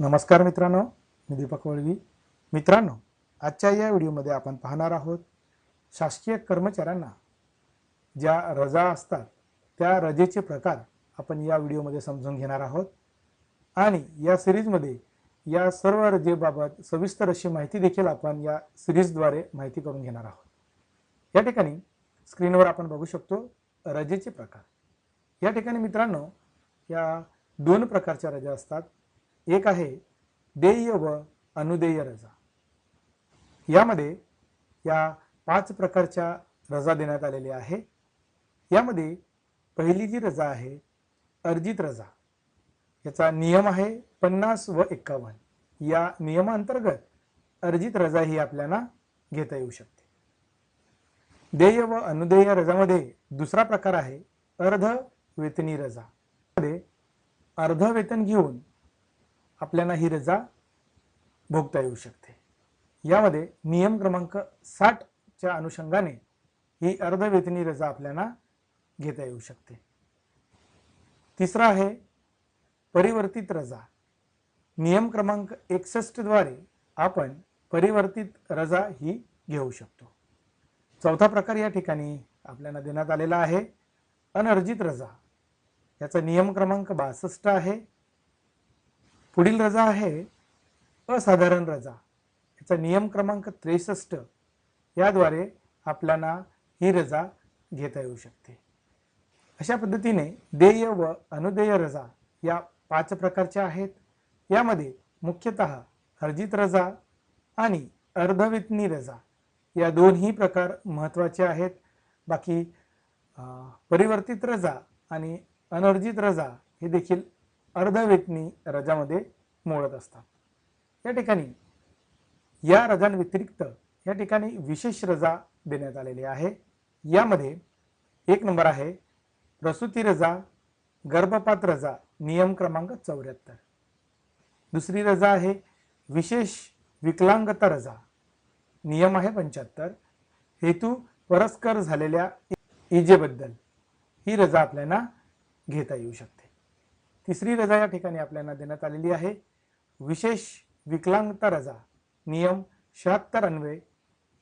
नमस्कार मित्रांनो मी दीपक वळवी. मित्रांनो आजच्या या व्हिडिओमध्ये आपण पाहणार आहोत शासकीय कर्मचाऱ्यांना ज्या रजा असतात त्या रजेचे प्रकार आपण या व्हिडिओमध्ये समजून घेणार आहोत. आणि या सिरीजमध्ये या सर्व रजेबाबत सविस्तर अशी माहिती देखील आपण या सिरीजद्वारे माहिती करून घेणार आहोत. या ठिकाणी स्क्रीनवर आपण बघू शकतो रजेचे प्रकार. या ठिकाणी मित्रांनो या दोन प्रकारच्या रजा असतात. एक आहे देय व अनुदेय रजा. यामध्ये या पाच प्रकारच्या रजा देण्यात आलेल्या आहे. यामध्ये पहिली जी रजा आहे अर्जित रजा. याचा नियम आहे पन्नास व एक्कावन्न. या नियमांतर्गत अर्जित रजा ही आपल्याला घेता येऊ शकते. देय व अनुदेय रजामध्ये दुसरा प्रकार आहे अर्ध वेतनी रजा. मध्ये अर्ध वेतन घेऊन आपल्याला ही रजा भोगता येऊ शकते. यामध्ये नियम क्रमांक साठच्या अनुषंगाने ही अर्धवेतनी रजा आपल्याला घेता येऊ शकते. तिसरा आहे परिवर्तित रजा. नियम क्रमांक एकसष्टद्वारे आपण परिवर्तित रजा ही घेऊ शकतो. चौथा प्रकार या ठिकाणी आपल्याला देण्यात आलेला आहे अनर्जित रजा. याचा नियम क्रमांक बासष्ट आहे. पुढील रजा आहे असाधारण रजा. याचा नियम क्रमांक त्रेसष्ट याद्वारे आपल्याला ही रजा घेता येऊ शकते. अशा पद्धतीने देय व अनुदेय रजा या पाच प्रकारच्या आहेत. यामध्ये मुख्यतः अर्जित रजा आणि अर्धवितनी रजा या दोन्ही प्रकार महत्त्वाचे आहेत. बाकी परिवर्तित रजा आणि अनर्जित रजा हे देखील अर्धवेतनी रजामध्ये मोडत असतात. या ठिकाणी या रजांव्यतिरिक्त या ठिकाणी विशेष रजा देण्यात आलेली आहे. यामध्ये एक नंबर आहे प्रसूती रजा गर्भपात रजा नियम क्रमांक चौऱ्याहत्तर. दुसरी रजा आहे विशेष विकलांगता रजा नियम आहे पंच्याहत्तर. हेतू परस्कर झालेल्या इजेबद्दल ही रजा आपल्याला घेता येऊ शकते. तिसरी रजा या ठिकाणी आपल्याला देण्यात आलेली आहे. विशेष विकलांगता रजा नियम शहात्तर अन्वय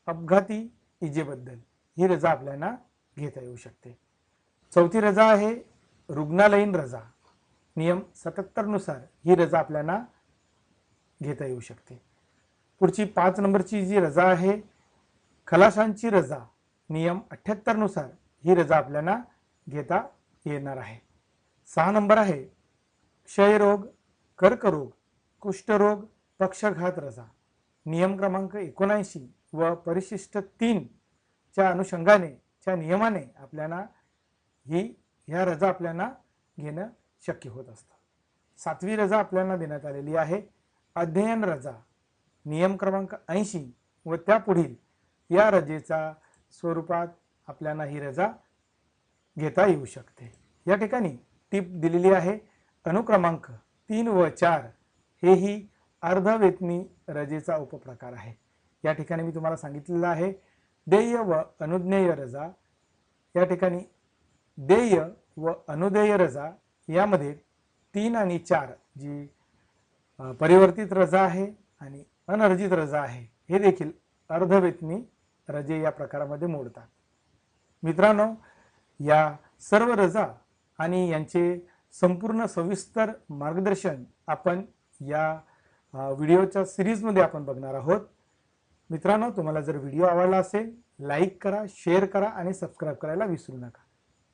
अपघाती इजेबद्दल ही रजा आपल्याला घेता येऊ शकते. चौथी रजा आहे रुग्णालयीन रजा. नियम सत्याहत्तरनुसार ही रजा आपल्याला घेता येऊ शकते. पुढची पाच नंबरची जी रजा आहे खलाशांची रजा नियम अठ्ठ्याहत्तरनुसार ही रजा आपल्याला घेता येणार आहे. सहा नंबर आहे क्षयरोग कर्करोग कुष्ठरोग पक्षघात रजा. नियम क्रमांक एकोणऐंशी व परिशिष्ट तीनच्या अनुषंगाने च्या नियमाने आपल्याला ही ह्या रजा आपल्याला घेणं शक्य होत असतं. सातवी रजा आपल्याला देण्यात आलेली आहे. अध्ययन रजा. नियम क्रमांक ऐंशी व त्यापुढील या रजेचा स्वरूपात आपल्याला ही रजा घेता येऊ शकते. या ठिकाणी टीप दिलेली आहे. अनुक्रमांक तीन व चार हेही अर्धवेतनी रजेचा उपप्रकार आहे. या ठिकाणी मी तुम्हाला सांगितलेलं आहे देय व अनुज्ञेय रजा. या ठिकाणी देय व अनुदेय रजा यामध्ये तीन आणि चार जी परिवर्तित रजा आहे आणि अनर्जित रजा आहे हे देखील अर्धवेतनी रजे या प्रकारामध्ये मोडतात. मित्रांनो या सर्व रजा आणि यांचे संपूर्ण सविस्तर मार्गदर्शन आपण या व्हिडिओच्या सिरीजमध्ये आपण बघणार आहोत. मित्रांनो तुम्हाला जर व्हिडिओ आवडला असेल लाईक करा शेअर करा आणि सबस्क्राईब करायला विसरू नका.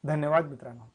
धन्यवाद मित्रांनो.